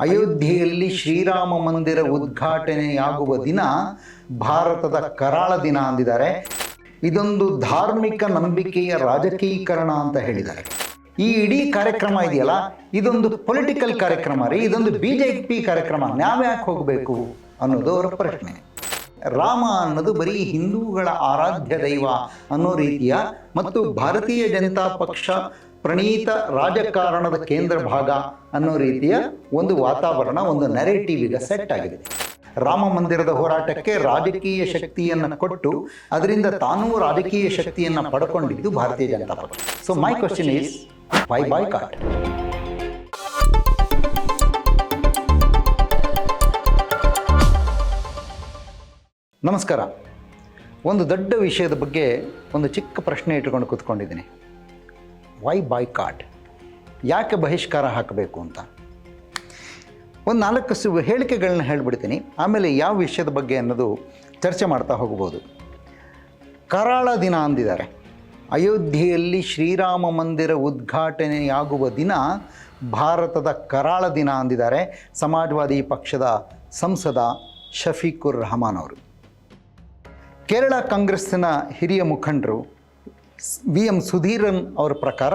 ಅಯೋಧ್ಯೆಯಲ್ಲಿ ಶ್ರೀರಾಮ ಮಂದಿರ ಉದ್ಘಾಟನೆಯಾಗುವ ದಿನ ಭಾರತದ ಕರಾಳ ದಿನ ಅಂದಿದ್ದಾರೆ. ಇದೊಂದು ಧಾರ್ಮಿಕ ನಂಬಿಕೆಯ ರಾಜಕೀಕರಣ ಅಂತ ಹೇಳಿದ್ದಾರೆ. ಈ ಇಡೀ ಕಾರ್ಯಕ್ರಮ ಇದೆಯಲ್ಲ? ಇದೊಂದು ಪೊಲಿಟಿಕಲ್ ಕಾರ್ಯಕ್ರಮ ರೀ. ಇದೊಂದು ಬಿ ಜೆ ಪಿ ಕಾರ್ಯಕ್ರಮ. ನಾವ್ಯಾಕೆ ಹೋಗಬೇಕು ಅನ್ನೋದು ಅವರ ಪ್ರಶ್ನೆ. ರಾಮ ಅನ್ನೋದು ಬರೀ ಹಿಂದೂಗಳ ಆರಾಧ್ಯ ದೈವ ಅನ್ನೋ ರೀತಿಯ ಮತ್ತು ಭಾರತೀಯ ಜನತಾ ಪಕ್ಷ ಪ್ರಣೀತ ರಾಜಕಾರಣದ ಕೇಂದ್ರ ಭಾಗ ಅನ್ನೋ ರೀತಿಯ ಒಂದು ವಾತಾವರಣ, ಒಂದು ನೆರೆಟಿವ್ ಈಗ ಸೆಟ್ ಆಗಿದೆ. ರಾಮ ಮಂದಿರದ ಹೋರಾಟಕ್ಕೆ ರಾಜಕೀಯ ಶಕ್ತಿಯನ್ನು ಕೊಟ್ಟು, ಅದರಿಂದ ತಾನೂ ರಾಜಕೀಯ ಶಕ್ತಿಯನ್ನು ಪಡ್ಕೊಂಡಿದ್ದು ಭಾರತೀಯ ಜನತಾ ಪಕ್ಷ so my question is why boycott ನಮಸ್ಕಾರ. ಒಂದು ದೊಡ್ಡ ವಿಷಯದ ಬಗ್ಗೆ ಒಂದು ಚಿಕ್ಕ ಪ್ರಶ್ನೆ ಇಟ್ಕೊಂಡು ಕೂತ್ಕೊಂಡಿದ್ದೀನಿ. ವೈ ಬಾಯ್ ಕಾಟ್ ಯಾಕೆ ಬಹಿಷ್ಕಾರ ಹಾಕಬೇಕು ಅಂತ? ಒಂದು ನಾಲ್ಕು ಸು ಹೇಳಿಕೆಗಳನ್ನ ಹೇಳ್ಬಿಡ್ತೀನಿ. ಆಮೇಲೆ ಯಾವ ವಿಷಯದ ಬಗ್ಗೆ ಅನ್ನೋದು ಚರ್ಚೆ ಮಾಡ್ತಾ ಹೋಗ್ಬೋದು. ಕರಾಳ ದಿನ ಅಂದಿದ್ದಾರೆ. ಅಯೋಧ್ಯೆಯಲ್ಲಿ ಶ್ರೀರಾಮ ಮಂದಿರ ಉದ್ಘಾಟನೆಯಾಗುವ ದಿನ ಭಾರತದ ಕರಾಳ ದಿನ ಅಂದಿದ್ದಾರೆ. ಸಮಾಜವಾದಿ ಪಕ್ಷದ ಸಂಸದ ಶಫೀಕುರ್ ರಹಮಾನ್ ಅವರು. ಕೇರಳ ಕಾಂಗ್ರೆಸ್ಸಿನ ಹಿರಿಯ ಮುಖಂಡರು ವಿ ಎಂ ಸುಧೀರನ್ ಅವರ ಪ್ರಕಾರ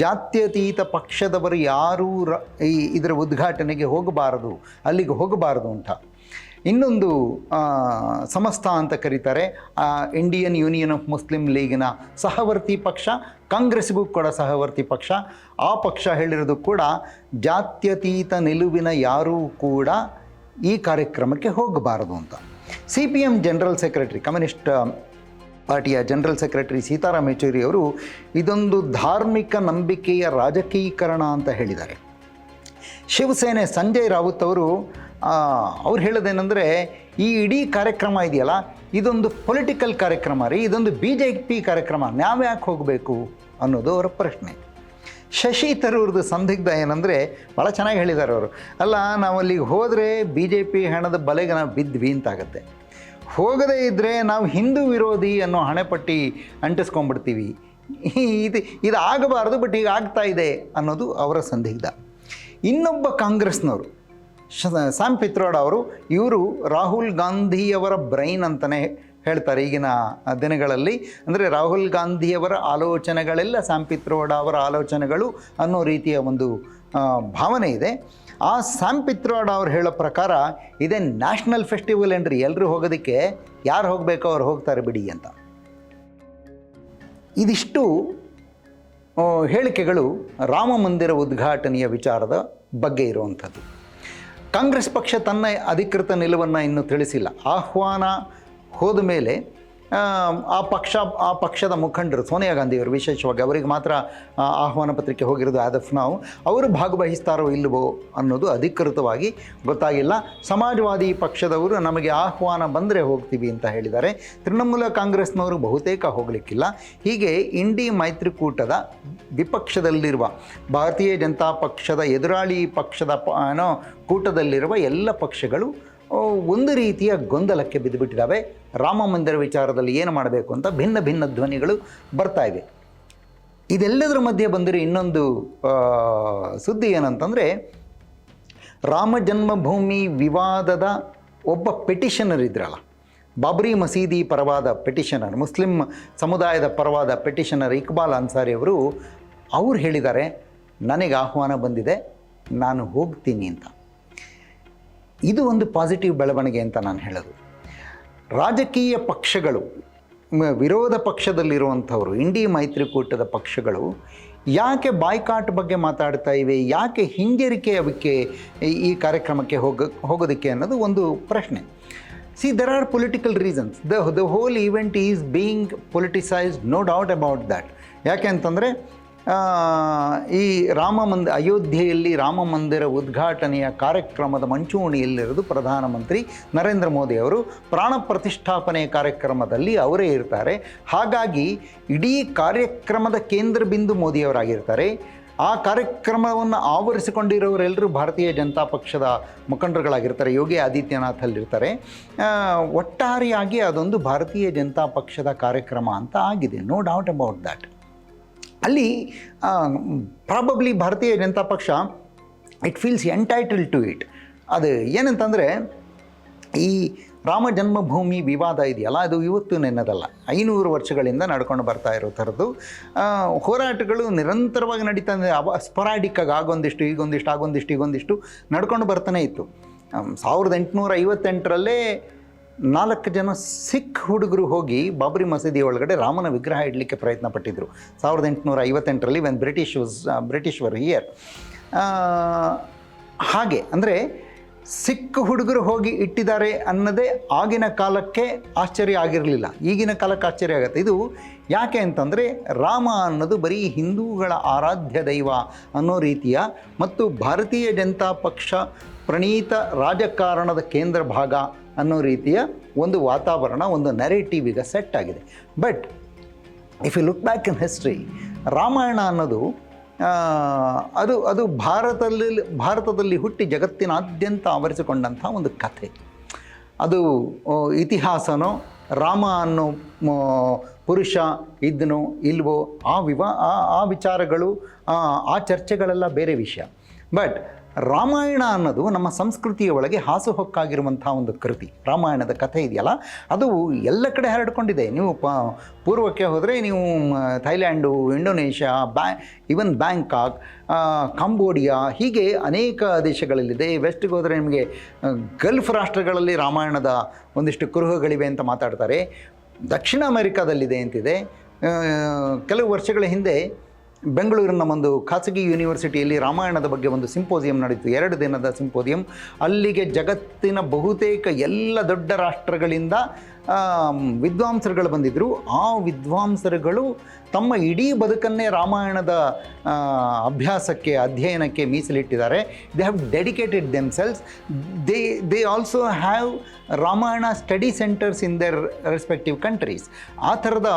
ಜಾತ್ಯತೀತ ಪಕ್ಷದವರು ಯಾರೂ ರ, ಈ ಇದರ ಉದ್ಘಾಟನೆಗೆ ಹೋಗಬಾರದು, ಅಲ್ಲಿಗೆ ಹೋಗಬಾರದು ಅಂತ. ಇನ್ನೊಂದು ಸಮಸ್ತ ಅಂತ ಕರೀತಾರೆ ಇಂಡಿಯನ್ ಯೂನಿಯನ್ ಆಫ್ ಮುಸ್ಲಿಂ ಲೀಗಿನ ಸಹವರ್ತಿ ಪಕ್ಷ, ಕಾಂಗ್ರೆಸ್ಗೂ ಕೂಡ ಸಹವರ್ತಿ ಪಕ್ಷ, ಆ ಪಕ್ಷ ಹೇಳಿರೋದು ಕೂಡ ಜಾತ್ಯತೀತ ನಿಲುವಿನ ಯಾರೂ ಕೂಡ ಈ ಕಾರ್ಯಕ್ರಮಕ್ಕೆ ಹೋಗಬಾರದು ಅಂತ. C P M general secretary communist ಪಾರ್ಟಿಯ ಜನರಲ್ ಸೆಕ್ರೆಟರಿ ಸೀತಾರಾಮ್ ಯೆಚೂರಿ ಅವರು ಇದೊಂದು ಧಾರ್ಮಿಕ ನಂಬಿಕೆಯ ರಾಜಕೀಕರಣ ಅಂತ ಹೇಳಿದ್ದಾರೆ. ಶಿವಸೇನೆ ಸಂಜಯ್ ರಾವುತ್ ಅವರು ಅವ್ರು ಹೇಳೋದೇನೆಂದರೆ, ಈ ಇಡೀ ಕಾರ್ಯಕ್ರಮ ಇದೆಯಲ್ಲ, ಇದೊಂದು ಪೊಲಿಟಿಕಲ್ ಕಾರ್ಯಕ್ರಮ ರೀ, ಇದೊಂದು ಬಿ ಜೆ ಪಿ ಕಾರ್ಯಕ್ರಮ ನಾವ್ಯಾಕೆ ಹೋಗಬೇಕು ಅನ್ನೋದು ಅವರ ಪ್ರಶ್ನೆ. ಶಶಿ ತರೂರ್ದು ಸಂದಿಗ್ಧ ಏನಂದರೆ ಭಾಳ ಚೆನ್ನಾಗಿ ಹೇಳಿದ್ದಾರೆ ಅವರು. ಅಲ್ಲ, ನಾವು ಅಲ್ಲಿಗೆ ಹೋದರೆ ಬಿ ಜೆ ಪಿ ಹಣದ ಬಲೆಗೆ ನಾವು ಬಿದ್ವಿ ಅಂತಾಗತ್ತೆ. ಹೋಗದೇ ಇದ್ದರೆ ನಾವು ಹಿಂದೂ ವಿರೋಧಿ ಅನ್ನೋ ಹಣೆಪಟ್ಟಿ ಅಂಟಿಸ್ಕೊಂಡ್ಬಿಡ್ತೀವಿ. ಇದು ಇದು ಆಗಬಾರ್ದು ಬಟ್ ಈಗ ಆಗ್ತಾ ಇದೆ ಅನ್ನೋದು ಅವರ ಸಂದಿಗ್ಧ. ಇನ್ನೊಬ್ಬ ಕಾಂಗ್ರೆಸ್ನವರು ಸ್ಯಾಮ್ ಪಿತ್ರೋಡ್ ಅವರು, ಇವರು ರಾಹುಲ್ ಗಾಂಧಿಯವರ ಬ್ರೈನ್ ಅಂತಲೇ ಹೇಳ್ತಾರೆ ಈಗಿನ ದಿನಗಳಲ್ಲಿ. ಅಂದರೆ ರಾಹುಲ್ ಗಾಂಧಿಯವರ ಆಲೋಚನೆಗಳೆಲ್ಲ ಸ್ಯಾಮ್ ಅವರ ಆಲೋಚನೆಗಳು ಅನ್ನೋ ರೀತಿಯ ಒಂದು ಭಾವನೆ ಇದೆ. ಆ ಸ್ಯಾಮ್ ಪಿತ್ರೋಡ್ ಅವ್ರು ಹೇಳೋ ಪ್ರಕಾರ ಇದೇ ನ್ಯಾಷನಲ್ ಫೆಸ್ಟಿವಲ್ ಏನ್ರಿ ಎಲ್ಲರೂ ಹೋಗೋದಕ್ಕೆ ಯಾರು ಹೋಗಬೇಕೋ ಅವ್ರು ಹೋಗ್ತಾರೆ ಬಿಡಿ ಅಂತ. ಇದಿಷ್ಟು ಹೇಳಿಕೆಗಳು ರಾಮ ಮಂದಿರ ಉದ್ಘಾಟನೆಯ ವಿಚಾರದ ಬಗ್ಗೆ ಇರುವಂಥದ್ದು. ಕಾಂಗ್ರೆಸ್ ಪಕ್ಷ ತನ್ನ ಅಧಿಕೃತ ನಿಲುವನ್ನು ಇನ್ನೂ ತಿಳಿಸಿಲ್ಲ. ಆಹ್ವಾನ ಹೋದ ಮೇಲೆ ಆ, ಪಕ್ಷ ಆ ಪಕ್ಷದ ಮುಖಂಡರು ಸೋನಿಯಾ ಗಾಂಧಿಯವರು ವಿಶೇಷವಾಗಿ ಅವರಿಗೆ ಮಾತ್ರ ಆಹ್ವಾನ ಪತ್ರಿಕೆ ಹೋಗಿರೋದು ಆಫ್ ನಾವು. ಅವರು ಭಾಗವಹಿಸ್ತಾರೋ ಇಲ್ಲವೋ ಅನ್ನೋದು ಅಧಿಕೃತವಾಗಿ ಗೊತ್ತಾಗಿಲ್ಲ. ಸಮಾಜವಾದಿ ಪಕ್ಷದವರು ನಮಗೆ ಆಹ್ವಾನ ಬಂದರೆ ಹೋಗ್ತೀವಿ ಅಂತ ಹೇಳಿದ್ದಾರೆ. ತೃಣಮೂಲ ಕಾಂಗ್ರೆಸ್ನವರು ಬಹುತೇಕ ಹೋಗಲಿಕ್ಕಿಲ್ಲ. ಹೀಗೆ ಇಂಡಿ ಮೈತ್ರಿಕೂಟದ ವಿಪಕ್ಷದಲ್ಲಿರುವ ಭಾರತೀಯ ಜನತಾ ಪಕ್ಷದ ಎದುರಾಳಿ ಪಕ್ಷದ ಏನೋ ಕೂಟದಲ್ಲಿರುವ ಎಲ್ಲ ಪಕ್ಷಗಳು ಒಂದು ರೀತಿಯ ಗೊಂದಲಕ್ಕೆ ಬಿದ್ದುಬಿಟ್ಟಿದ್ದಾವೆ. ರಾಮ ಮಂದಿರ ವಿಚಾರದಲ್ಲಿ ಏನು ಮಾಡಬೇಕು ಅಂತ ಭಿನ್ನ ಭಿನ್ನ ಧ್ವನಿಗಳು ಬರ್ತಾ ಇವೆ. ಇದೆಲ್ಲದರ ಮಧ್ಯೆ ಬಂದರೆ ಇನ್ನೊಂದು ಸುದ್ದಿ ಏನಂತಂದರೆ, ರಾಮ ಜನ್ಮಭೂಮಿ ವಿವಾದದ ಒಬ್ಬ ಪೆಟಿಷನರ್ ಇದ್ರಲ್ಲ. ಬಾಬ್ರಿ ಮಸೀದಿ ಪರವಾದ ಪೆಟಿಷನರ್ ಮುಸ್ಲಿಂ ಸಮುದಾಯದ ಪರವಾದ ಪೆಟಿಷನರ್ ಇಕ್ಬಾಲ್ ಅನ್ಸಾರಿ ಅವರು, ಅವ್ರು ಹೇಳಿದ್ದಾರೆ, ನನಗೆ ಆಹ್ವಾನ ಬಂದಿದೆ, ನಾನು ಹೋಗ್ತೀನಿ ಅಂತ. ಇದು ಒಂದು ಪಾಸಿಟಿವ್ ಬೆಳವಣಿಗೆ ಅಂತ ನಾನು ಹೇಳೋದು. ರಾಜಕೀಯ ಪಕ್ಷಗಳು ವಿರೋಧ ಪಕ್ಷದಲ್ಲಿರುವಂಥವರು ಇಂಡಿ ಮೈತ್ರಿಕೂಟದ ಪಕ್ಷಗಳು ಯಾಕೆ ಬಾಯ್ಕಾಟ್ ಬಗ್ಗೆ ಮಾತಾಡ್ತಾ ಇವೆ, ಯಾಕೆ ಹಿಂಜರಿಕೆ ಅದಕ್ಕೆ ಈ- ಕಾರ್ಯಕ್ರಮಕ್ಕೆ ಹೋಗ, ಹೋಗೋದಕ್ಕೆ ಅನ್ನೋದು ಒಂದು ಪ್ರಶ್ನೆ. See there are political reasons the the whole event is being politicised no doubt about that ಯಾಕೆ ಅಂತಂದರೆ ಈ ರಾಮ ಮಂದಿ, ಅಯೋಧ್ಯೆಯಲ್ಲಿ ರಾಮ ಮಂದಿರ ಉದ್ಘಾಟನೆಯ ಕಾರ್ಯಕ್ರಮದ ಮಂಚೂಣಿಯಲ್ಲಿರೋದು ಪ್ರಧಾನಮಂತ್ರಿ ನರೇಂದ್ರ ಮೋದಿ ಅವರು. ಪ್ರಾಣ ಪ್ರತಿಷ್ಠಾಪನೆ ಕಾರ್ಯಕ್ರಮದಲ್ಲಿ ಅವರೇ ಇರ್ತಾರೆ. ಹಾಗಾಗಿ ಇಡೀ ಕಾರ್ಯಕ್ರಮದ ಕೇಂದ್ರ ಬಿಂದು ಮೋದಿಯವರಾಗಿರ್ತಾರೆ ಆ ಕಾರ್ಯಕ್ರಮವನ್ನು ಆವರಿಸಿಕೊಂಡಿರೋರೆಲ್ಲರೂ ಭಾರತೀಯ ಜನತಾ ಪಕ್ಷದ ಮುಖಂಡರುಗಳಾಗಿರ್ತಾರೆ. ಯೋಗಿ ಆದಿತ್ಯನಾಥ್ ಅಲ್ಲಿರ್ತಾರೆ ಒಟ್ಟಾರೆಯಾಗಿ ಅದೊಂದು ಭಾರತೀಯ ಜನತಾ ಪಕ್ಷದ ಕಾರ್ಯಕ್ರಮ ಅಂತ ಆಗಿದೆ. ನೋ ಡೌಟ್ ಅಬೌಟ್ ದ್ಯಾಟ್ ಅಲ್ಲಿ ಪ್ರಾಬಬ್ಲಿ ಭಾರತೀಯ ಜನತಾ ಪಕ್ಷ it feels entitle to it ಅದು ಏನಂತಂದರೆ, ಈ ರಾಮ ಜನ್ಮಭೂಮಿ ವಿವಾದ ಇದೆಯಲ್ಲ, ಅದು ಇವತ್ತು ನೆನ್ನದಲ್ಲ ಐನೂರು ವರ್ಷಗಳಿಂದ ನಡ್ಕೊಂಡು ಬರ್ತಾ ಇರೋ ಥರದ್ದು ಹೋರಾಟಗಳು ನಿರಂತರವಾಗಿ ನಡೀತಾ ಅವ ಸ್ಪೊರಾಡಿಕ್ಕಾಗಿ ಆಗೊಂದಿಷ್ಟು, ಈಗೊಂದಿಷ್ಟು ಆಗೊಂದಿಷ್ಟು, ಈಗೊಂದಿಷ್ಟು ನಡ್ಕೊಂಡು ಬರ್ತಾನೆ ಇತ್ತು. ಸಾವಿರದ ಎಂಟುನೂರ ಐವತ್ತೆಂಟರಲ್ಲೇ ನಾಲ್ಕು ಜನ ಸಿಖ್ ಹುಡುಗರು ಹೋಗಿ ಬಾಬರಿ ಮಸೀದಿ ಒಳಗಡೆ ರಾಮನ ವಿಗ್ರಹ ಇಡಲಿಕ್ಕೆ ಪ್ರಯತ್ನ ಪಟ್ಟಿದ್ದರು ಸಾವಿರದ ಎಂಟುನೂರ ಐವತ್ತೆಂಟರಲ್ಲಿ when British British were here ಹಾಗೆ, ಅಂದರೆ ಸಿಖ್ ಹುಡುಗರು ಹೋಗಿ ಇಟ್ಟಿದ್ದಾರೆ ಅನ್ನೋದೇ ಆಗಿನ ಕಾಲಕ್ಕೆ ಆಶ್ಚರ್ಯ ಆಗಿರಲಿಲ್ಲ. ಈಗಿನ ಕಾಲಕ್ಕೆ ಆಶ್ಚರ್ಯ ಆಗುತ್ತೆ. ಇದು ಯಾಕೆ ಅಂತಂದರೆ ರಾಮ ಅನ್ನೋದು ಬರೀ ಹಿಂದೂಗಳ ಆರಾಧ್ಯ ದೈವ ಅನ್ನೋ ರೀತಿಯ ಮತ್ತು ಭಾರತೀಯ ಜನತಾ ಪಕ್ಷ ಪ್ರಣೀತ ರಾಜಕಾರಣದ ಕೇಂದ್ರ ಭಾಗ ಅನ್ನೋ ರೀತಿಯ ಒಂದು ವಾತಾವರಣ, ಒಂದು ನೆರೇಟಿವ್ ಈಗ ಸೆಟ್ ಆಗಿದೆ. But if you look back in history Ramayana ಅನ್ನೋದು ಅದು ಅದು ಭಾರತದಲ್ಲಿ ಭಾರತದಲ್ಲಿ ಹುಟ್ಟಿ ಜಗತ್ತಿನಾದ್ಯಂತ ಆವರಿಸಿಕೊಂಡಂಥ ಒಂದು ಕಥೆ. ಅದು ಇತಿಹಾಸನೋ, ರಾಮ ಅನ್ನೋ ಪುರುಷ ಇದ್ನೋ, ಇಲ್ವೋ, ಆ ವಿವಾ, ಆ ವಿಚಾರಗಳು, ಆ ಚರ್ಚೆಗಳೆಲ್ಲ ಬೇರೆ ವಿಷಯ. ಬಟ್ ರಾಮಾಯಣ ಅನ್ನೋದು ನಮ್ಮ ಸಂಸ್ಕೃತಿಯ ಒಳಗೆ ಹಾಸುಹೊಕ್ಕಾಗಿರುವಂಥ ಒಂದು ಕೃತಿ. ರಾಮಾಯಣದ ಕಥೆ ಇದೆಯಲ್ಲ? ಅದು ಎಲ್ಲ ಕಡೆ ಹರಡ್ಕೊಂಡಿದೆ. ನೀವು ಪ, ಪೂರ್ವಕ್ಕೆ ಹೋದರೆ ನೀವು ಥೈಲ್ಯಾಂಡು, ಇಂಡೋನೇಷ್ಯಾ, ಬ್ಯಾ ಇವನ್ ಬ್ಯಾಂಕಾಕ್ ಕಾಂಬೋಡಿಯಾ, ಹೀಗೆ ಅನೇಕ ದೇಶಗಳಲ್ಲಿದೆ. ವೆಸ್ಟ್ಗೆ ಹೋದರೆ ನಿಮಗೆ ಗಲ್ಫ್ ರಾಷ್ಟ್ರಗಳಲ್ಲಿ ರಾಮಾಯಣದ ಒಂದಿಷ್ಟು ಕುರುಹುಗಳಿವೆ ಅಂತ ಮಾತಾಡ್ತಾರೆ. ದಕ್ಷಿಣ ಅಮೆರಿಕಾದಲ್ಲಿದೆ ಅಂತಿದೆ. ಕೆಲವು ವರ್ಷಗಳ ಹಿಂದೆ ಬೆಂಗಳೂರಿನ ಒಂದು ಖಾಸಗಿ ಯೂನಿವರ್ಸಿಟಿಯಲ್ಲಿ ರಾಮಾಯಣದ ಬಗ್ಗೆ ಒಂದು ಸಿಂಪೋಸಿಯಂ ನಡೆಯಿತು ಎರಡು ದಿನದ ಸಿಂಪೋಸಿಯಂ. ಅಲ್ಲಿಗೆ ಜಗತ್ತಿನ ಬಹುತೇಕ ಎಲ್ಲ ದೊಡ್ಡ ರಾಷ್ಟ್ರಗಳಿಂದ ವಿದ್ವಾಂಸರುಗಳು ಬಂದಿದ್ದರು ಆ ವಿದ್ವಾಂಸರುಗಳು ತಮ್ಮ ಇಡೀ ಬದುಕನ್ನೇ ರಾಮಾಯಣದ ಅಭ್ಯಾಸಕ್ಕೆ, ಅಧ್ಯಯನಕ್ಕೆ ಮೀಸಲಿಟ್ಟಿದ್ದಾರೆ. They have dedicated themselves they they also have Ramayana study centres in their respective countries ಆ ಥರದ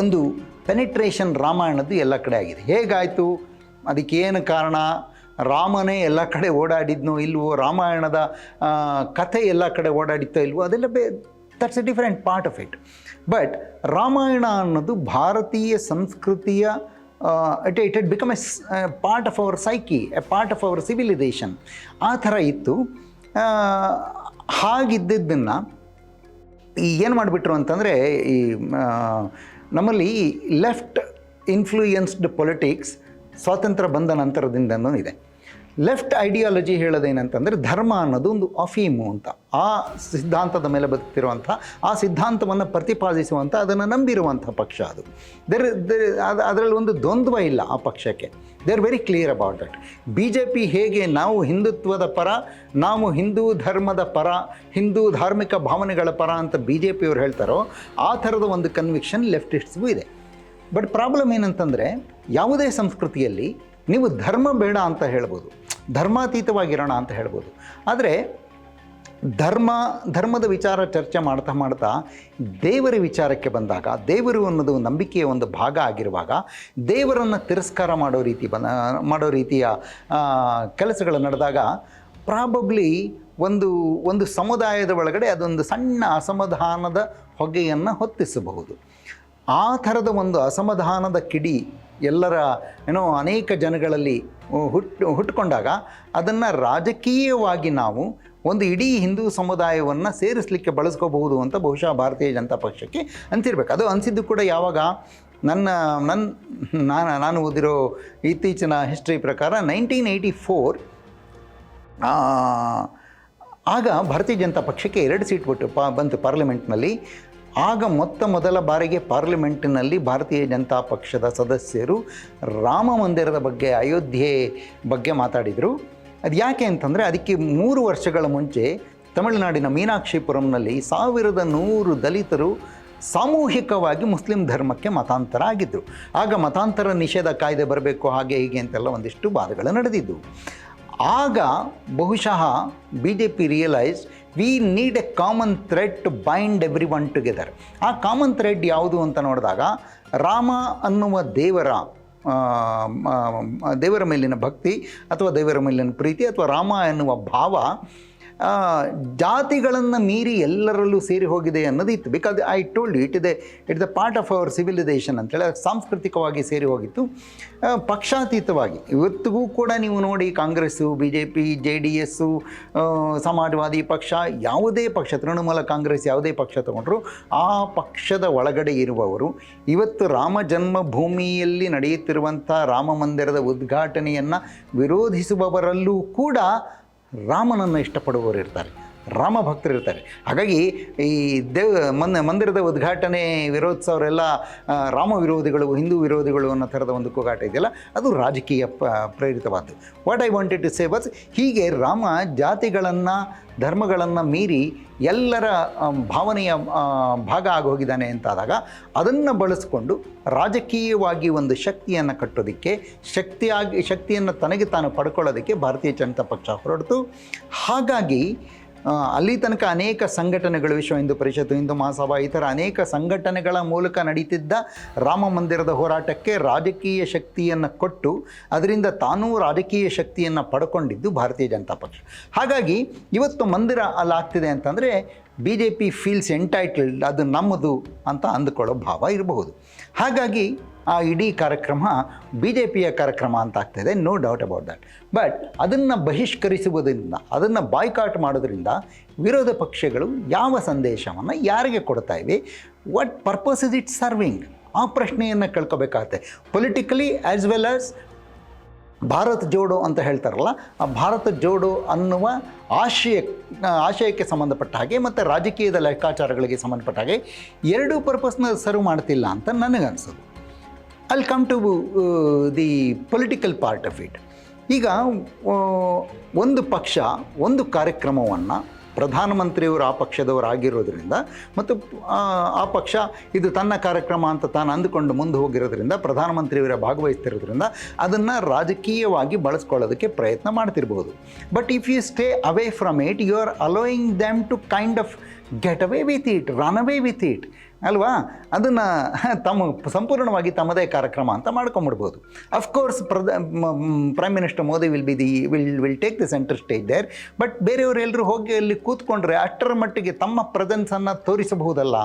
ಒಂದು ಪೆನಿಟ್ರೇಷನ್ ರಾಮಾಯಣದ್ದು ಎಲ್ಲ ಕಡೆ ಆಗಿದೆ. ಹೇಗಾಯಿತು? ಅದಕ್ಕೆ ಏನು ಕಾರಣ? ರಾಮನೇ ಎಲ್ಲ ಕಡೆ ಓಡಾಡಿದ್ನೋ ಇಲ್ವೋ? ರಾಮಾಯಣದ ಕಥೆ ಎಲ್ಲ ಕಡೆ ಓಡಾಡಿತ್ತೋ ಇಲ್ವೋ? ಅದೆಲ್ಲ ಬೇ that's a different part of it but Ramayana ಅನ್ನೋದು ಭಾರತೀಯ ಸಂಸ್ಕೃತಿಯ it it it become a part of our psyche a part of our civilisation ಆ ಥರ ಇತ್ತು. ಹಾಗಿದ್ದದನ್ನು ಈ ಏನು ಮಾಡಿಬಿಟ್ರು ಅಂತಂದರೆ ಈ ನಮ್ಮಲ್ಲಿ ಲೆಫ್ಟ್ ಇನ್ಫ್ಲೂಯೆನ್ಸ್ಡ್ ಪೊಲಿಟಿಕ್ಸ್ ಸ್ವಾತಂತ್ರ್ಯ ಬಂದ ನಂತರದಿಂದನೂ ಇದೆ. ಲೆಫ್ಟ್ ಐಡಿಯಾಲಜಿ ಹೇಳೋದೇನಂತಂದರೆ ಧರ್ಮ ಅನ್ನೋದು ಒಂದು ಅಫೀಮು ಅಂತ. ಆ ಸಿದ್ಧಾಂತದ ಮೇಲೆ ಬದುಕ್ತಿರುವಂಥ, ಆ ಸಿದ್ಧಾಂತವನ್ನು ಪ್ರತಿಪಾದಿಸುವಂಥ, ಅದನ್ನು ನಂಬಿರುವಂಥ ಪಕ್ಷ ಅದು. ದೇರ್ ಅದು, ಅದರಲ್ಲಿ ಒಂದು ದ್ವಂದ್ವ ಇಲ್ಲ ಆ ಪಕ್ಷಕ್ಕೆ. They are very clear about that B J P ಹೇಗೆ ನಾವು ಹಿಂದುತ್ವದ ಪರ, ನಾವು ಹಿಂದೂ ಧರ್ಮದ ಪರ, ಹಿಂದೂ ಧಾರ್ಮಿಕ ಭಾವನೆಗಳ ಪರ ಅಂತ ಬಿ ಜೆ ಪಿಯವ್ರು ಹೇಳ್ತಾರೋ, ಆ ಥರದ ಒಂದು ಕನ್ವಿಕ್ಷನ್ ಲೆಫ್ಟಿಸ್ಟ್ಸ್ಗೂ ಇದೆ. ಬಟ್ ಪ್ರಾಬ್ಲಮ್ ಏನಂತಂದರೆ, ಯಾವುದೇ ಸಂಸ್ಕೃತಿಯಲ್ಲಿ ನೀವು ಧರ್ಮ ಬೇಡ ಅಂತ ಹೇಳ್ಬೋದು. ಧರ್ಮಾತೀತವಾಗಿರೋಣ ಅಂತ ಹೇಳ್ಬೋದು. ಆದರೆ ಧರ್ಮ, ಧರ್ಮದ ವಿಚಾರ ಚರ್ಚೆ ಮಾಡ್ತಾ ಮಾಡ್ತಾ ದೇವರ ವಿಚಾರಕ್ಕೆ ಬಂದಾಗ, ದೇವರು ಅನ್ನೋದು ನಂಬಿಕೆಯ ಒಂದು ಭಾಗ ಆಗಿರುವಾಗ ದೇವರನ್ನು ತಿರಸ್ಕಾರ ಮಾಡೋ ರೀತಿ ಬಂದ ಮಾಡೋ ರೀತಿಯ ಕೆಲಸಗಳು ನಡೆದಾಗ ಪ್ರಾಬಬ್ಲಿ ಒಂದು ಒಂದು ಸಮುದಾಯದ ಒಳಗಡೆ ಅದೊಂದು ಸಣ್ಣ ಅಸಮಾಧಾನದ ಹೊಗೆಯನ್ನು ಹೊತ್ತಿಸಬಹುದು. ಆ ಥರದ ಒಂದು ಅಸಮಾಧಾನದ ಕಿಡಿ ಎಲ್ಲರ, ಏನೋ ಅನೇಕ ಜನಗಳಲ್ಲಿ ಹುಟ್ಟು ಹುಟ್ಟುಕೊಂಡಾಗ ಅದನ್ನು ರಾಜಕೀಯವಾಗಿ ನಾವು ಒಂದು ಇಡೀ ಹಿಂದೂ ಸಮುದಾಯವನ್ನು ಸೇರಿಸಲಿಕ್ಕೆ ಬಳಸ್ಕೋಬಹುದು ಅಂತ ಬಹುಶಃ ಭಾರತೀಯ ಜನತಾ ಪಕ್ಷಕ್ಕೆ ಅನಿಸಿರ್ಬೇಕು ಅದು ಅನಿಸಿದ್ದು ಕೂಡ ಯಾವಾಗ ನನ್ನ ನನ್ನ ನಾನು ನಾನು ಓದಿರೋ ಇತ್ತೀಚಿನ ಹಿಸ್ಟ್ರಿ ಪ್ರಕಾರ ನೈನ್ಟೀನ್ ಏಯ್ಟಿ ಫೋರ್ ಆಗ ಭಾರತೀಯ ಜನತಾ ಪಕ್ಷಕ್ಕೆ ಎರಡು ಸೀಟ್ ಕೊಟ್ಟು ಪ, ಬಂತು ಪಾರ್ಲಿಮೆಂಟ್ನಲ್ಲಿ ಆಗ ಮೊತ್ತ ಮೊದಲ ಬಾರಿಗೆ ಪಾರ್ಲಿಮೆಂಟಿನಲ್ಲಿ ಭಾರತೀಯ ಜನತಾ ಪಕ್ಷದ ಸದಸ್ಯರು ರಾಮ ಮಂದಿರದ ಬಗ್ಗೆ ಅಯೋಧ್ಯೆ ಬಗ್ಗೆ ಮಾತಾಡಿದರು. ಅದು ಯಾಕೆ ಅಂತಂದರೆ ಅದಕ್ಕೆ ಮೂರು ವರ್ಷಗಳ ಮುಂಚೆ ತಮಿಳುನಾಡಿನ ಮೀನಾಕ್ಷಿಪುರಂನಲ್ಲಿ ಸಾವಿರದ ನೂರು ದಲಿತರು ಸಾಮೂಹಿಕವಾಗಿ ಮುಸ್ಲಿಂ ಧರ್ಮಕ್ಕೆ ಮತಾಂತರ ಆಗಿದ್ದರು ಆಗ ಮತಾಂತರ ನಿಷೇಧ ಕಾಯ್ದೆ ಬರಬೇಕು, ಹಾಗೆ ಹೀಗೆ ಅಂತೆಲ್ಲ ಒಂದಿಷ್ಟು ವಾದಗಳು ನಡೆದಿದ್ದವು ಆಗ ಬಹುಶಃ B J P realise we need a common thread to bind everyone together ಆ ಕಾಮನ್ ಥ್ರೆಡ್ ಯಾವುದು ಅಂತ ನೋಡಿದಾಗ ರಾಮ ಅನ್ನುವ ದೇವರ ದೇವರ ಮೇಲಿನ ಭಕ್ತಿ ಅಥವಾ ದೇವರ ಮೇಲಿನ ಪ್ರೀತಿ ಅಥವಾ ರಾಮ ಎನ್ನುವ ಭಾವ ಜಾತಿಗಳನ್ನು ಮೀರಿ ಎಲ್ಲರಲ್ಲೂ ಸೇರಿ ಹೋಗಿದೆ ಅನ್ನೋದು ಇತ್ತು. ಬಿಕಾಸ್ ಐ ಟೋಲ್ಡ್ ಇಟ್ ಇದೆ it the part of our civilisation ಅಂತೇಳಿ ಸಾಂಸ್ಕೃತಿಕವಾಗಿ ಸೇರಿ ಹೋಗಿತ್ತು. ಪಕ್ಷಾತೀತವಾಗಿ. ಇವತ್ತಿಗೂ ಕೂಡ ನೀವು ನೋಡಿ Congress B J P J D S Samajwadi ಪಕ್ಷ, ಯಾವುದೇ ಪಕ್ಷ, ತೃಣಮೂಲ ಕಾಂಗ್ರೆಸ್ ಯಾವುದೇ ಪಕ್ಷ ತಗೊಂಡ್ರು, ಆ ಪಕ್ಷದ ಒಳಗಡೆ ಇರುವವರು, ಇವತ್ತು ರಾಮ ಜನ್ಮಭೂಮಿಯಲ್ಲಿ ನಡೆಯುತ್ತಿರುವಂಥ ರಾಮ ಮಂದಿರದ ಉದ್ಘಾಟನೆಯನ್ನು ವಿರೋಧಿಸುವವರಲ್ಲೂ ಕೂಡ ರಾಮನನ್ನು ಇಷ್ಟಪಡುವವರು ಇರ್ತಾರೆ ರಾಮ ಭಕ್ತರಿರ್ತಾರೆ. ಹಾಗಾಗಿ ಈ ದೇವ್ ಮನ್ ಮಂದಿರದ ಉದ್ಘಾಟನೆ ವಿರೋಧಿಸೋರೆಲ್ಲ ರಾಮ ವಿರೋಧಿಗಳು, ಹಿಂದೂ ವಿರೋಧಿಗಳು ಅನ್ನೋ ಥರದ ಒಂದು ಕೂಗಾಟ ಇದೆಯಲ್ಲ, ಅದು ರಾಜಕೀಯ ಪ್ರೇರಿತವಾದ್ದು. What I wanted to say bus ಹೀಗೆ ರಾಮ ಜಾತಿಗಳನ್ನು, ಧರ್ಮಗಳನ್ನು ಮೀರಿ ಎಲ್ಲರ ಭಾವನೆಯ ಭಾಗ ಭಾಗ ಆಗೋಗಿದ್ದಾನೆ ಅಂತಾದಾಗ, ಅದನ್ನು ಬಳಸಿಕೊಂಡು ರಾಜಕೀಯವಾಗಿ ಒಂದು ಶಕ್ತಿಯನ್ನು ಕಟ್ಟೋದಕ್ಕೆ, ಶಕ್ತಿಯಾಗಿ, ಶಕ್ತಿಯನ್ನು ತನಗೆ ತಾನು ಪಡ್ಕೊಳ್ಳೋದಕ್ಕೆ ಭಾರತೀಯ ಜನತಾ ಪಕ್ಷ ಹೊರಡ್ತು. ಹಾಗಾಗಿ ಅಲ್ಲಿ ತನಕ ಅನೇಕ ಸಂಘಟನೆಗಳು ವಿಶ್ವ ಹಿಂದೂ ಪರಿಷತ್ತು, ಹಿಂದೂ ಮಹಾಸಭಾ, ಈ ಥರ ಅನೇಕ ಸಂಘಟನೆಗಳ ಮೂಲಕ ನಡೀತಿದ್ದ ರಾಮ ಮಂದಿರದ ಹೋರಾಟಕ್ಕೆ ರಾಜಕೀಯ ಶಕ್ತಿಯನ್ನು ಕೊಟ್ಟು, ಅದರಿಂದ ತಾನೂ ರಾಜಕೀಯ ಶಕ್ತಿಯನ್ನು ಪಡ್ಕೊಂಡಿದ್ದು ಭಾರತೀಯ ಜನತಾ ಪಕ್ಷ. ಹಾಗಾಗಿ ಇವತ್ತು ಮಂದಿರ ಅಲ್ಲಿ ಆಗ್ತಿದೆ ಅಂತಂದರೆ B J P feels entitled ಅದು ನಮ್ಮದು ಅಂತ ಅಂದುಕೊಳ್ಳೋ ಭಾವ ಇರಬಹುದು. ಹಾಗಾಗಿ ಆ ಇಡೀ ಕಾರ್ಯಕ್ರಮ ಬಿ ಜೆ ಪಿಯ ಕಾರ್ಯಕ್ರಮ ಅಂತ ಆಗ್ತಾಯಿದೆ no doubt about that but ಅದನ್ನು ಬಹಿಷ್ಕರಿಸುವುದರಿಂದ, ಅದನ್ನು ಬಾಯ್ಕಾಟ್ ಮಾಡೋದ್ರಿಂದ ವಿರೋಧ ಪಕ್ಷಗಳು ಯಾವ ಸಂದೇಶವನ್ನು ಯಾರಿಗೆ ಕೊಡ್ತಾ ಇವೆ? What purpose is it serving ಆ ಪ್ರಶ್ನೆಯನ್ನು ಕೇಳ್ಕೋಬೇಕಾಗತ್ತೆ. Politically as well as Bharat Jodo ಅಂತ ಹೇಳ್ತಾರಲ್ಲ, ಆ ಭಾರತ ಜೋಡೋ ಅನ್ನುವ ಆಶಯ, ಆಶಯಕ್ಕೆ ಸಂಬಂಧಪಟ್ಟ ಹಾಗೆ ಮತ್ತು ರಾಜಕೀಯದ ಲೆಕ್ಕಾಚಾರಗಳಿಗೆ ಸಂಬಂಧಪಟ್ಟ ಹಾಗೆ ಎರಡೂ ಪರ್ಪಸ್ನ ಸರ್ವ್ ಮಾಡ್ತಿಲ್ಲ ಅಂತ ನನಗನ್ಸೋದು ಅಲ್ಲಿ come to the political part of it ಈಗ ಒಂದು ಪಕ್ಷ, ಒಂದು ಕಾರ್ಯಕ್ರಮವನ್ನು ಪ್ರಧಾನಮಂತ್ರಿಯವರು ಆ ಪಕ್ಷದವರು ಆಗಿರೋದ್ರಿಂದ ಮತ್ತು, ಆ ಪಕ್ಷ ಇದು ತನ್ನ ಕಾರ್ಯಕ್ರಮ ಅಂತ ತಾನು ಅಂದುಕೊಂಡು ಮುಂದೆ ಹೋಗಿರೋದ್ರಿಂದ, ಪ್ರಧಾನಮಂತ್ರಿಯವರ ಭಾಗವಹಿಸ್ತಿರೋದ್ರಿಂದ ಅದನ್ನು ರಾಜಕೀಯವಾಗಿ ಬಳಸ್ಕೊಳ್ಳೋದಕ್ಕೆ ಪ್ರಯತ್ನ ಮಾಡ್ತಿರ್ಬೋದು. But if you stay away from it you are allowing them to kind of get away with it run away with it ಅಲ್ವಾ? ಅದನ್ನು ತಮ್ಮ ಸಂಪೂರ್ಣವಾಗಿ ತಮ್ಮದೇ ಕಾರ್ಯಕ್ರಮ ಅಂತ ಮಾಡ್ಕೊಂಬಿಡ್ಬೋದು. Of course ಪ್ರದ prime minister Modi will be the will will take the centre stage there but ಬೇರೆಯವರೆಲ್ಲರೂ ಹೋಗಿ ಅಲ್ಲಿ ಕೂತ್ಕೊಂಡ್ರೆ ಅಷ್ಟರ ಮಟ್ಟಿಗೆ ತಮ್ಮ ಪ್ರೆಸೆನ್ಸನ್ನು ತೋರಿಸಬಹುದಲ್ಲ?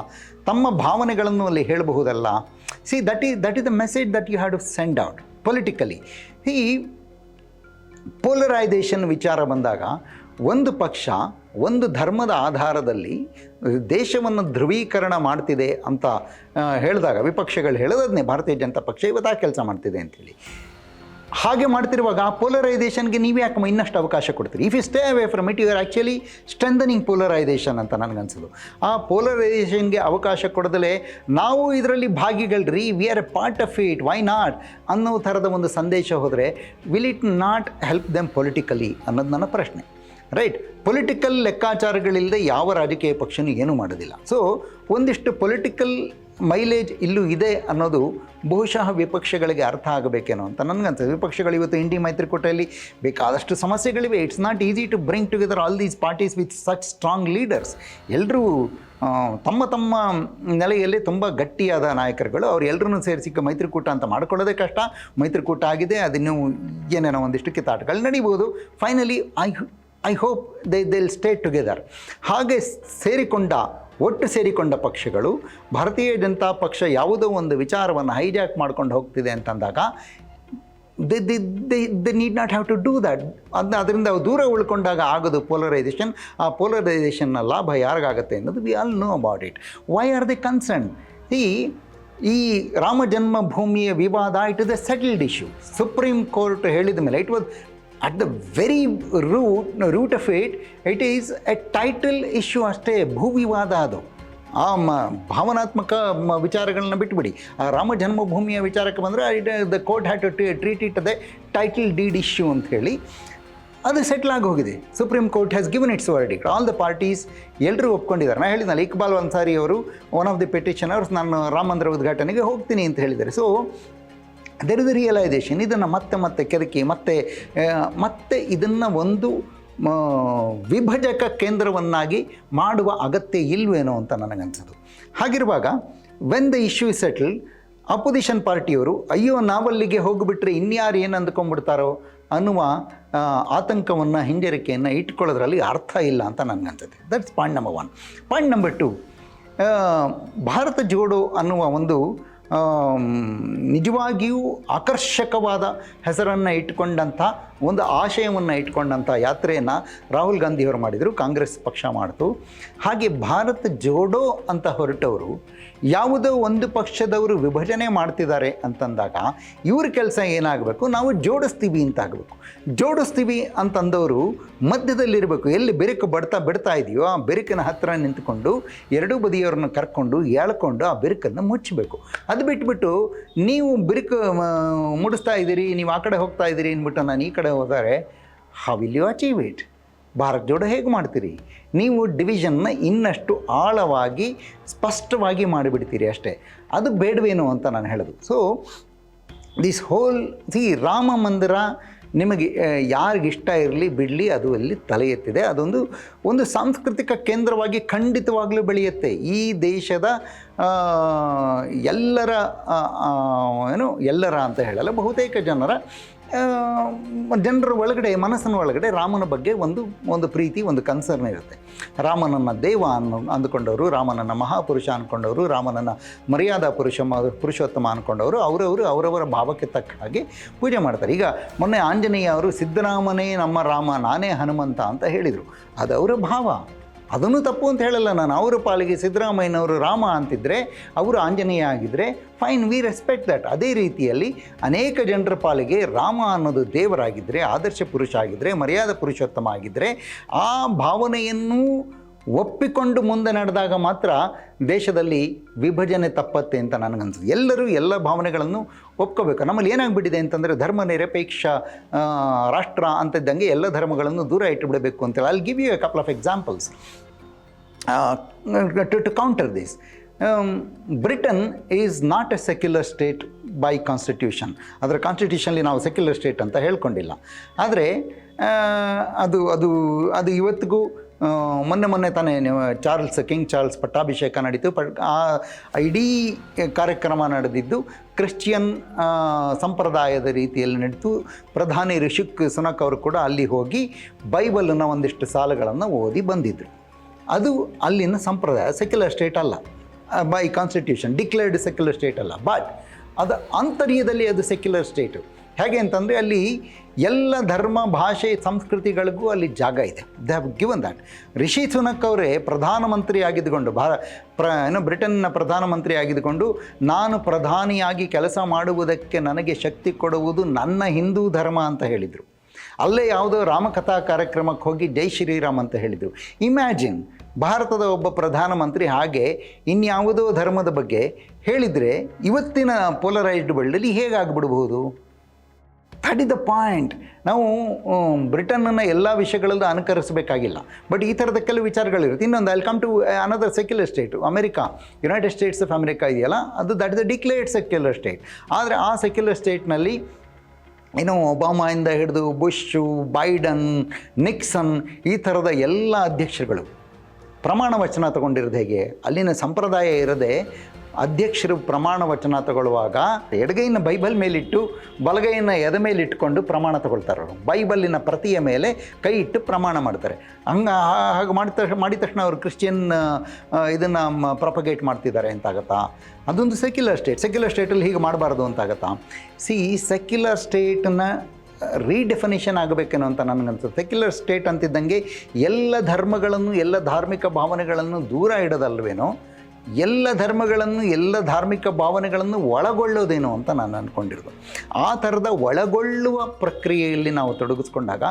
ತಮ್ಮ ಭಾವನೆಗಳನ್ನು ಅಲ್ಲಿ ಹೇಳಬಹುದಲ್ಲ? ಸಿ ದಟ್ ಈ that is the message that you have to send out politically ಈ ಪೋಲರೈಸೇಷನ್ ವಿಚಾರ ಬಂದಾಗ ಒಂದು ಪಕ್ಷ ಒಂದು ಧರ್ಮದ ಆಧಾರದಲ್ಲಿ ದೇಶವನ್ನು ಧ್ರುವೀಕರಣ ಮಾಡ್ತಿದೆ ಅಂತ ಹೇಳಿದಾಗ ವಿಪಕ್ಷಗಳು ಹೇಳೋದನ್ನೇ ಭಾರತೀಯ ಜನತಾ ಪಕ್ಷ ಇವತ್ತು ಆ ಕೆಲಸ ಮಾಡ್ತಿದೆ ಅಂತೇಳಿ. ಹಾಗೆ ಮಾಡ್ತಿರುವಾಗ ಪೋಲರೈಸೇಷನ್ಗೆ ನೀವು ಯಾಕೆ ಇನ್ನಷ್ಟು ಅವಕಾಶ ಕೊಡ್ತೀರಿ? If you stay away from it you are actually strengthening polarisation ಅಂತ ನನಗನ್ಸೋದು. ಆ ಪೋಲರೈಸೇಷನ್ಗೆ ಅವಕಾಶ ಕೊಡದಲೇ ನಾವು ಇದರಲ್ಲಿ ಭಾಗಿಗಳ್ರಿ we are a part of it why not ಅನ್ನೋ ಥರದ ಒಂದು ಸಂದೇಶ ಹೋದರೆ will it not help them politically ಅನ್ನೋದು ನನ್ನ ಪ್ರಶ್ನೆ. ರೈಟ್ ಪೊಲಿಟಿಕಲ್ ಲೆಕ್ಕಾಚಾರಗಳಿಲ್ಲದೆ ಯಾವ ರಾಜಕೀಯ ಪಕ್ಷನೂ ಏನೂ ಮಾಡೋದಿಲ್ಲ. ಸೊ ಒಂದಿಷ್ಟು ಪೊಲಿಟಿಕಲ್ ಮೈಲೇಜ್ ಇಲ್ಲೂ ಇದೆ ಅನ್ನೋದು ಬಹುಶಃ ವಿಪಕ್ಷಗಳಿಗೆ ಅರ್ಥ ಆಗಬೇಕೇನೋ ಅಂತ ನನಗನ್ಸುತ್ತೆ. ವಿಪಕ್ಷಗಳು ಇವತ್ತು ಇಂಡಿ ಮೈತ್ರಿಕೂಟದಲ್ಲಿ ಬೇಕಾದಷ್ಟು ಸಮಸ್ಯೆಗಳಿವೆ. It's not easy to bring together all these parties with such strong leaders ಎಲ್ಲರೂ ತಮ್ಮ ತಮ್ಮ ನೆಲೆಯಲ್ಲಿ ತುಂಬ ಗಟ್ಟಿಯಾದ ನಾಯಕರುಗಳು. ಅವ್ರು ಎಲ್ಲರನ್ನೂ ಸೇರಿಸಿ ಮೈತ್ರಿಕೂಟ ಅಂತ ಮಾಡ್ಕೊಳ್ಳೋದೇ ಕಷ್ಟ. ಮೈತ್ರಿಕೂಟ ಆಗಿದೆ ಅದನ್ನು ಏನೇನೋ ಒಂದಿಷ್ಟು ಕಿತ್ತಾಟಗಳು ನಡೀಬೋದು. Finally I I hope they will stay together ಹಾಗೆ ಸೇರಿಕೊಂಡ, ಒಟ್ಟು ಸೇರಿಕೊಂಡ ಪಕ್ಷಗಳು, ಭಾರತೀಯ ಜನತಾ ಪಕ್ಷ ಯಾವುದೋ ಒಂದು ವಿಚಾರವನ್ನು ಹೈಜಾಕ್ ಮಾಡ್ಕೊಂಡು ಹೋಗ್ತಿದೆ ಅಂತಂದಾಗ the the the need not have to do that ಅದನ್ನ ಅದರಿಂದ ದೂರ ಉಳ್ಕೊಂಡಾಗ ಆಗೋದು ಪೋಲರೈಸೇಷನ್ ಆ ಪೋಲರೈಸೇಷನ್ನ ಲಾಭ ಯಾರಿಗಾಗುತ್ತೆ ಅನ್ನೋದು we all know about it why are the concern ಈ ಈ ರಾಮ ಜನ್ಮಭೂಮಿಯ ವಿವಾದ it is a settled issue supreme court ಹೇಳಿದ ಮೇಲೆ it was at the very root root of it it is a title issue ಅಷ್ಟೇ ಭೂ ವಿವಾದ ಅದು ಆ ಮ, ಭಾವನಾತ್ಮಕ ವಿಚಾರಗಳನ್ನ ಬಿಟ್ಬಿಡಿ. ಆ ರಾಮ ಜನ್ಮಭೂಮಿಯ ವಿಚಾರಕ್ಕೆ ಬಂದರೆ it the court had to treat it ಅದೇ ಟೈಟಲ್ ಡೀಡ್ ಇಶ್ಯೂ ಅಂತ ಹೇಳಿ, ಅದು ಸೆಟ್ಲ್ ಆಗಿ ಹೋಗಿದೆ. Supreme court has given its verdict all the parties ಎಲ್ಲರೂ ಒಪ್ಕೊಂಡಿದ್ದಾರೆ. ನಾನು ಹೇಳಿದ್ನಲ್ಲ, ಇಕ್ಬಾಲ್ ಅನ್ಸಾರಿ ಅವರು ಒನ್ ಆಫ್ ದಿ ಪೆಟಿಷನರ್ಸ್ ನಾನು ರಾಮ ಮಂದಿರ ಉದ್ಘಾಟನೆಗೆ ಹೋಗ್ತೀನಿ ಅಂತ ಹೇಳಿದ್ದಾರೆ. ಸೊ ದೆರ್ ಇಸ್ ರಿಯಲೈಸೇಷನ್ ಇದನ್ನು ಮತ್ತೆ ಮತ್ತೆ ಕೆರಕಿ, ಮತ್ತೆ ಮತ್ತೆ ಇದನ್ನು ಒಂದು ವಿಭಜಕ ಕೇಂದ್ರವನ್ನಾಗಿ ಮಾಡುವ ಅಗತ್ಯ ಇಲ್ವೇನೋ ಅಂತ ನನಗನ್ಸೋದು. ಹಾಗಿರುವಾಗ when the issue is settled opposition ಪಾರ್ಟಿಯವರು ಅಯ್ಯೋ, ನಾವಲ್ಲಿಗೆ ಹೋಗಿಬಿಟ್ರೆ ಇನ್ಯಾರು ಏನು ಅಂದ್ಕೊಂಡ್ಬಿಡ್ತಾರೋ? ಅನ್ನುವ ಆತಂಕವನ್ನು, ಹಿಂಜರಿಕೆಯನ್ನು ಇಟ್ಕೊಳ್ಳೋದ್ರಲ್ಲಿ ಅರ್ಥ ಇಲ್ಲ ಅಂತ ನನಗನ್ಸುತ್ತೆ. That's point number one point number two Bharat Jodo ಅನ್ನುವ ಒಂದು ನಿಜವಾಗಿಯೂ ಆಕರ್ಷಕವಾದ ಹೆಸರನ್ನು ಇಟ್ಕೊಂಡಂಥ ಒಂದು ಆಶಯವನ್ನು ಇಟ್ಕೊಂಡಂಥ ಯಾತ್ರೆಯನ್ನು ರಾಹುಲ್ ಗಾಂಧಿಯವರು ಮಾಡಿದರು, ಕಾಂಗ್ರೆಸ್ ಪಕ್ಷ ಮಾಡಿತು. ಹಾಗೆ ಭಾರತ ಜೋಡೋ ಅಂತ ಹೊರಟವರು ಯಾವುದೋ ಒಂದು ಪಕ್ಷದವರು ವಿಭಜನೆ ಮಾಡ್ತಿದ್ದಾರೆ ಅಂತಂದಾಗ ಇವ್ರ ಕೆಲಸ ಏನಾಗಬೇಕು? ನಾವು ಜೋಡಿಸ್ತೀವಿ ಅಂತ ಆಗಬೇಕು. ಜೋಡಿಸ್ತೀವಿ ಅಂತಂದವರು ಮಧ್ಯದಲ್ಲಿರಬೇಕು. ಎಲ್ಲಿ ಬೆರಕು ಬಡ್ತಾ ಬಿಡ್ತಾ ಇದೆಯೋ ಆ ಬೆರಕಿನ ಹತ್ತಿರ ನಿಂತ್ಕೊಂಡು ಎರಡೂ ಬದಿಯವ್ರನ್ನ ಕರ್ಕೊಂಡು ಎಳ್ಕೊಂಡು ಆ ಬೆರಕನ್ನು ಮುಚ್ಚಬೇಕು ಅದು ಬಿಟ್ಬಿಟ್ಟು ನೀವು ಬಿರುಕು ಮುಡಿಸ್ತಾ ಇದ್ದೀರಿ, ನೀವು ಆ ಕಡೆ ಹೋಗ್ತಾ ಇದ್ದೀರಿ ಅಂದ್ಬಿಟ್ಟು ನಾನು ಈ ಕಡೆ ಹೋದರೆ how will you achieve it Bharat Jodo ಹೇಗೆ ಮಾಡ್ತೀರಿ? ನೀವು ಡಿವಿಷನ್ನ ಇನ್ನಷ್ಟು ಆಳವಾಗಿ, ಸ್ಪಷ್ಟವಾಗಿ ಮಾಡಿಬಿಡ್ತೀರಿ ಅಷ್ಟೇ. ಅದು ಬೇಡವೇನು ಅಂತ ನಾನು ಹೇಳೋದು. So this whole see Rama ಮಂದಿರ ನಿಮಗೆ ಯಾರಿಗಿಷ್ಟ ಇರಲಿ, ಬಿಡಲಿ, ಅದು ಅಲ್ಲಿ ತಲೆ ಎತ್ತಿದೆ. ಅದೊಂದು, ಒಂದು ಸಾಂಸ್ಕೃತಿಕ ಕೇಂದ್ರವಾಗಿ ಖಂಡಿತವಾಗಲೂ ಬೆಳೆಯುತ್ತೆ. ಈ ದೇಶದ ಎಲ್ಲರ ಏನು, ಎಲ್ಲರ ಅಂತ ಹೇಳಲ್ಲ, ಬಹುತೇಕ ಜನರ ಜನರ ಒಳಗಡೆ, ಮನಸ್ಸಿನ ಒಳಗಡೆ ರಾಮನ ಬಗ್ಗೆ ಒಂದು ಒಂದು ಪ್ರೀತಿ, ಒಂದು ಕನ್ಸರ್ನ್ ಇರುತ್ತೆ. ರಾಮನನ್ನು ದೇವ ಅನ್ನು ಅಂದುಕೊಂಡವರು, ರಾಮನನ್ನು ಮಹಾಪುರುಷ ಅಂದ್ಕೊಂಡವರು ರಾಮನನ್ನು ಮರ್ಯಾದಾ ಪುರುಷ, ಪುರುಷೋತ್ತಮ ಅಂದ್ಕೊಂಡವರು ಅವರವರು ಅವರವರ ಭಾವಕ್ಕೆ ತಕ್ಕ ಹಾಗೆ ಪೂಜೆ ಮಾಡ್ತಾರೆ. ಈಗ ಮೊನ್ನೆ ಆಂಜನೇಯ ಅವರು ಸಿದ್ದರಾಮನೇ ನಮ್ಮ ರಾಮ, ನಾನೇ ಹನುಮಂತ ಅಂತ ಹೇಳಿದರು. ಅದು ಅವರ ಭಾವ. ಅದನ್ನು ತಪ್ಪು ಅಂತ ಹೇಳಲ್ಲ ನಾನು. ಅವರ ಪಾಲಿಗೆ ಸಿದ್ದರಾಮಯ್ಯನವರು ರಾಮ ಅಂತಿದ್ದರೆ ಅವರು ಆಂಜನೇಯ ಆಗಿದ್ದರೆ ಫೈನ್ ವಿ ರೆಸ್ಪೆಕ್ಟ್ ದಟ್ ಅದೇ ರೀತಿಯಲ್ಲಿ ಅನೇಕ ಜನರ ಪಾಲಿಗೆ ರಾಮ ಅನ್ನೋದು ದೇವರಾಗಿದ್ದರೆ ಆದರ್ಶ ಪುರುಷ ಆಗಿದ್ದರೆ ಮರ್ಯಾದ ಪುರುಷೋತ್ತಮ ಆಗಿದ್ದರೆ ಆ ಭಾವನೆಯನ್ನು ಒಪ್ಪಿಕೊಂಡು ಮುಂದೆ ನಡೆದಾಗ ಮಾತ್ರ ದೇಶದಲ್ಲಿ ವಿಭಜನೆ ತಪ್ಪತ್ತೆ ಅಂತ ನನಗನ್ಸುತ್ತೆ. ಎಲ್ಲರೂ ಎಲ್ಲ ಭಾವನೆಗಳನ್ನು ಒಪ್ಕೋಬೇಕು. ನಮ್ಮಲ್ಲಿ ಏನಾಗ್ಬಿಟ್ಟಿದೆ ಅಂತಂದರೆ ಧರ್ಮ ನಿರಪೇಕ್ಷ ರಾಷ್ಟ್ರ ಅಂತಿದ್ದಂಗೆ ಎಲ್ಲ ಧರ್ಮಗಳನ್ನು ದೂರ ಇಟ್ಟುಬಿಡಬೇಕು ಅಂತೇಳಿ. ಅಲ್ಲಿ give you a couple of examples to to counter this Britain is not a secular state by constitution ಅದರ ಕಾನ್ಸ್ಟಿಟ್ಯೂಷನ್ಲಿ ನಾವು ಸೆಕ್ಯುಲರ್ ಸ್ಟೇಟ್ ಅಂತ ಹೇಳ್ಕೊಂಡಿಲ್ಲ. ಆದರೆ ಅದು ಅದು ಅದು ಇವತ್ತಿಗೂ ಮೊನ್ನೆ ಮೊನ್ನೆ ತಾನೇ ಚಾರ್ಲ್ಸ್, ಕಿಂಗ್ ಚಾರ್ಲ್ಸ್ ಪಟ್ಟಾಭಿಷೇಕ ನಡೀತು. ಪಟ್, ಆ ಇಡೀ ಕಾರ್ಯಕ್ರಮ ನಡೆದಿದ್ದು ಕ್ರಿಶ್ಚಿಯನ್ ಸಂಪ್ರದಾಯದ ರೀತಿಯಲ್ಲಿ ನಡೀತು ಪ್ರಧಾನಿ ರಿಷಿಕ್ ಸುನಕ್ ಅವರು ಕೂಡ ಅಲ್ಲಿ ಹೋಗಿ ಬೈಬಲ್ನ ಒಂದಿಷ್ಟು ಸಾಲುಗಳನ್ನು ಓದಿ ಬಂದಿದ್ದರು ಅದು ಅಲ್ಲಿನ ಸಂಪ್ರದಾಯ ಸೆಕ್ಯುಲರ್ ಸ್ಟೇಟ್ ಅಲ್ಲ. By constitution declared secular state ಅಲ್ಲ. ಬಟ್ ಅದು ಅಂತರ್ಯದಲ್ಲಿ ಅದು ಸೆಕ್ಯುಲರ್ ಸ್ಟೇಟು ಹೇಗೆ ಅಂತಂದರೆ ಅಲ್ಲಿ ಎಲ್ಲ ಧರ್ಮ, ಭಾಷೆ, ಸಂಸ್ಕೃತಿಗಳಿಗೂ ಅಲ್ಲಿ ಜಾಗ ಇದೆ. They have given that Rishi Sunak ಅವರೇ ಪ್ರಧಾನಮಂತ್ರಿ ಆಗಿದ್ದುಕೊಂಡು, ಭಾರ, ಪ್ರ, ಏನು, ಬ್ರಿಟನ್ನ ಪ್ರಧಾನಮಂತ್ರಿ ಆಗಿದ್ದುಕೊಂಡು, ನಾನು ಪ್ರಧಾನಿಯಾಗಿ ಕೆಲಸ ಮಾಡುವುದಕ್ಕೆ ನನಗೆ ಶಕ್ತಿ ಕೊಡುವುದು ನನ್ನ ಹಿಂದೂ ಧರ್ಮ ಅಂತ ಹೇಳಿದರು. ಅಲ್ಲೇ ಯಾವುದೋ ರಾಮಕಥಾ ಕಾರ್ಯಕ್ರಮಕ್ಕೆ ಹೋಗಿ ಜೈ ಶ್ರೀರಾಮ್ ಅಂತ ಹೇಳಿದರು. ಇಮ್ಯಾಜಿನ್ ಭಾರತದ ಒಬ್ಬ ಪ್ರಧಾನಮಂತ್ರಿ ಹಾಗೆ ಇನ್ಯಾವುದೋ ಧರ್ಮದ ಬಗ್ಗೆ ಹೇಳಿದರೆ ಇವತ್ತಿನ ಪೋಲರೈಸ್ಡ್ ವರ್ಲ್ಡಲ್ಲಿ ಹೇಗಾಗ್ಬಿಡ್ಬೋದು ದಟ್ ಇಸ್ ದ ಪಾಯಿಂಟ್ ನಾವು ಬ್ರಿಟನನ್ನು ಎಲ್ಲ ವಿಷಯಗಳಲ್ಲೂ ಅನುಕರಿಸಬೇಕಾಗಿಲ್ಲ. ಬಟ್ ಈ ಥರದ ಕೆಲವು ವಿಚಾರಗಳಿರುತ್ತೆ. ಇನ್ನೊಂದು I'll come to another secular state America United States of America ಇದೆಯಲ್ಲ? ಅದು that is the declared secular state ಆದರೆ ಆ ಸೆಕ್ಯುಲರ್ ಸ್ಟೇಟ್ನಲ್ಲಿ ಏನು ಒಬಾಮಾಯಿಂದ ಹಿಡಿದು ಬುಷ್ಷು ಬೈಡನ್, ನಿಕ್ಸನ್, ಈ ಥರದ ಎಲ್ಲ ಅಧ್ಯಕ್ಷರುಗಳು ಪ್ರಮಾಣ ವಚನ ತಗೊಂಡಿರೋದು ಹೇಗೆ? ಅಲ್ಲಿನ ಸಂಪ್ರದಾಯ ಇರದೆ ಅಧ್ಯಕ್ಷರು ಪ್ರಮಾಣ ವಚನ ತಗೊಳ್ಳುವಾಗ ಎಡಗೈನ ಬೈಬಲ್ ಮೇಲಿಟ್ಟು ಬಲಗೈನ ಎದ ಮೇಲಿಟ್ಕೊಂಡು ಪ್ರಮಾಣ ತಗೊಳ್ತಾರೆ ಅವರು. ಬೈಬಲ್ಲಿನ ಪ್ರತಿಯ ಮೇಲೆ ಕೈ ಇಟ್ಟು ಪ್ರಮಾಣ ಮಾಡ್ತಾರೆ. ಹಂಗ ಹಾಗೆ ಮಾಡಿದ ತಕ್ಷಣ ಮಾಡಿದ ತಕ್ಷಣ ಅವರು ಕ್ರಿಶ್ಚಿಯನ್ ಇದನ್ನು ಪ್ರಪಗೇಟ್ ಮಾಡ್ತಿದ್ದಾರೆ ಅಂತಾಗತ್ತಾ ಅದೊಂದು ಸೆಕ್ಯುಲರ್ ಸ್ಟೇಟ್. ಸೆಕ್ಯುಲರ್ ಸ್ಟೇಟಲ್ಲಿ ಹೀಗೆ ಮಾಡಬಾರ್ದು ಅಂತಾಗತ್ತಾ? ಸಿ ಸೆಕ್ಯುಲರ್ ಸ್ಟೇಟನ್ನ ರೀಡೆಫಿನೇಷನ್ ಆಗಬೇಕೇನೋ ಅಂತ ನನಗನ್ಸುತ್ತೆ. ಸೆಕ್ಯುಲರ್ ಸ್ಟೇಟ್ ಅಂತಿದ್ದಂಗೆ ಎಲ್ಲ ಧರ್ಮಗಳನ್ನು, ಎಲ್ಲ ಧಾರ್ಮಿಕ ಭಾವನೆಗಳನ್ನು ದೂರ ಇಡೋದಲ್ವೇನೋ ಎಲ್ಲ ಧರ್ಮಗಳನ್ನು, ಎಲ್ಲ ಧಾರ್ಮಿಕ ಭಾವನೆಗಳನ್ನು ಒಳಗೊಳ್ಳೋದೇನೋ ಅಂತ ನಾನು ಅಂದ್ಕೊಂಡಿರೋದು. ಆ ಥರದ ಒಳಗೊಳ್ಳುವ ಪ್ರಕ್ರಿಯೆಯಲ್ಲಿ ನಾವು ತೊಡಗಿಸ್ಕೊಂಡಾಗ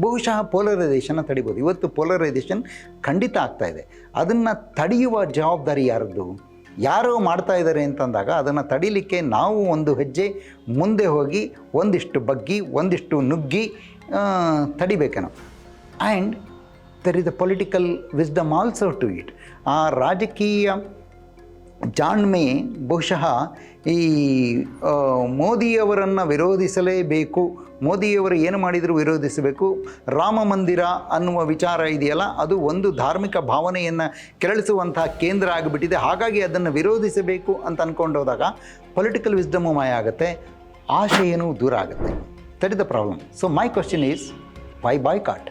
ಬಹುಶಃ ಪೋಲರೈಸೇಷನ್ನ ತಡಿಬೋದು. ಇವತ್ತು ಪೋಲರೈಸೇಷನ್ ಖಂಡಿತ ಆಗ್ತಾ ಇದೆ. ಅದನ್ನು ತಡೆಯುವ ಜವಾಬ್ದಾರಿ ಯಾರದ್ದು? ಯಾರೋ ಮಾಡ್ತಾ ಇದ್ದಾರೆ ಅಂತಂದಾಗ ಅದನ್ನು ತಡಿಲಿಕ್ಕೆ ನಾವು ಒಂದು ಹೆಜ್ಜೆ ಮುಂದೆ ಹೋಗಿ ಒಂದಿಷ್ಟು ಬಗ್ಗಿ, ಒಂದಿಷ್ಟು ನುಗ್ಗಿ ತಡಿಬೇಕೇನೋ. And there is a political wisdom also to it ಆ ರಾಜಕೀಯ ಜಾಣ್ಮೆ ಬಹುಶಃ ಈ ಮೋದಿಯವರನ್ನು ವಿರೋಧಿಸಲೇಬೇಕು. ಮೋದಿಯವರು ಏನು ಮಾಡಿದರೂ ವಿರೋಧಿಸಬೇಕು. ರಾಮ ಮಂದಿರ ಅನ್ನುವ ವಿಚಾರ ಇದೆಯಲ್ಲ, ಅದು ಒಂದು ಧಾರ್ಮಿಕ ಭಾವನೆಯನ್ನು ಕೆರಳಿಸುವಂತಹ ಕೇಂದ್ರ ಆಗಿಬಿಟ್ಟಿದೆ. ಹಾಗಾಗಿ ಅದನ್ನು ವಿರೋಧಿಸಬೇಕು ಅಂತ ಅಂದ್ಕೊಂಡು ಹೋದಾಗ ಪೊಲಿಟಿಕಲ್ ವಿಸ್ಡಮು ಮಾಯ ಆಗುತ್ತೆ, ಆಶೆಯೂ ದೂರ ಆಗುತ್ತೆ. That is the problem so my question is why boycott